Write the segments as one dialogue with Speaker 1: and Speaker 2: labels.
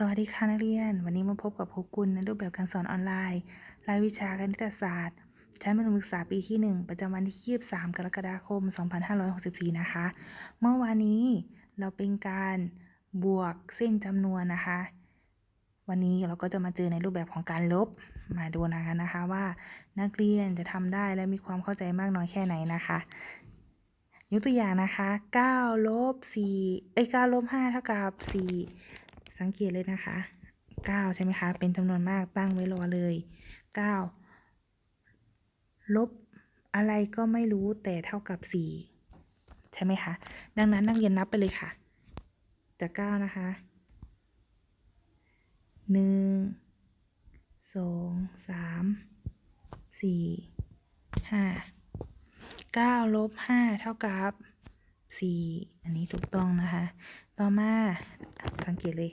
Speaker 1: สวัสดีค่ะนักเรียน วันนี้มาพบกับครูกุลในรูปแบบการสอนออนไลน์ รายวิชาคณิตศาสตร์ ชั้นมัธยมศึกษาปีที่ 1 ประจำวันที่23กรกฎาคม 2564 นะคะ เมื่อวานนี้เราเป็นการบวกเส้นจำนวนนะคะ วันนี้เราก็จะมาเจอในรูปแบบของการลบ มาดูนะคะนะคะว่านักเรียนจะทำได้และมีความเข้าใจมากน้อยแค่ไหนนะคะยกตัวอย่างนะคะ9ลบ4เอ้ย9ลบ5เท่ากับ4 สังเกตเลยนะคะ 9 ใช่ไหมคะ เป็นจำนวนมากตั้งไว้รอเลย 9 ลบอะไรก็ไม่รู้แต่เท่ากับ 4 ใช่ไหมคะ ดังนั้นนักเรียนนับไปเลยค่ะ จาก 9 นะคะ 1 2 3 4 5 9ลบ5เท่ากับ 4 อันนี้ถูกต้องนะคะ ต่อมาสังเกตเลย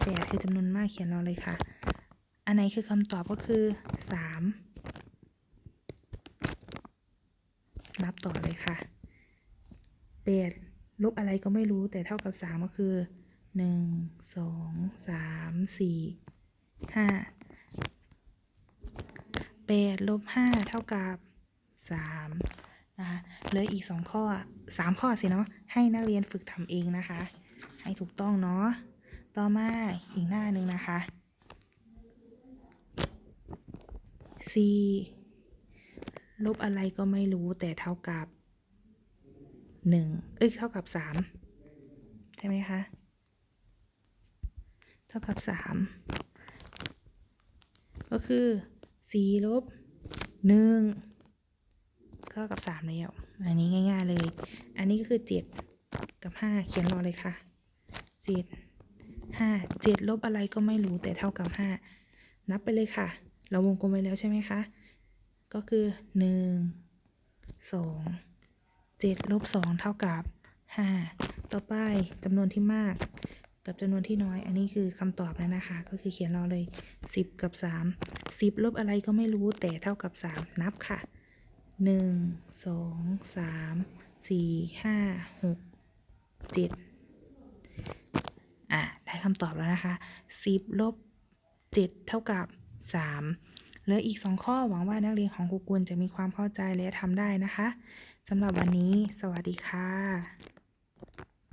Speaker 1: แปดคือจำนวนมากเขียนรอเลยค่ะ อันไหนคือคำตอบก็คือ3นับต่อเลยค่ะแปดลบอะไรก็ไม่รู้แต่เท่ากับ3ก็คือ1 2 3 4 5 8ลบ5เท่ากับ3นะคะเหลืออีก2ข้อ3ข้อสิเนาะให้นักเรียนฝึกทำเองนะคะ ให้ถูกต้องเนาะ ต่อมาอีกหน้าหนึ่งนะคะ4ลบอะไรก็ไม่รู้แต่เท่ากับ1เอ้ยเท่ากับ3ใช่ไหมคะ เท่ากับ3ก็คือ4ลบ1เท่ากับ3แล้วอันนี้ง่าย ๆเลย อันนี้ก็คือ7กับ5เขียนรอเลยค่ะ ห้าเจ็ดลบอะไรก็ไม่รู้แต่เท่ากับห้านับไปเลยค่ะ เราวงกลมไปแล้วใช่ไหมคะ ก็คือหนึ่งสองเจ็ดลบสองเท่ากับห้าต่อไปจำนวนที่มากกับจำนวนที่น้อย อันนี้คือคำตอบแล้วนะคะ ก็คือเขียนเราเลย 10 กับ 3 10 ลบอะไรก็ไม่รู้แต่เท่ากับ 3 นับค่ะ 1 2 3 4 5 6 7 คำตอบแล้วนะคะ 10 ลบ 7 เท่ากับ 3 เหลืออีกสองข้อหวังว่านักเรียนของครูกุลจะมีความเข้าใจและทำได้นะคะสำหรับวันนี้ สวัสดีค่ะ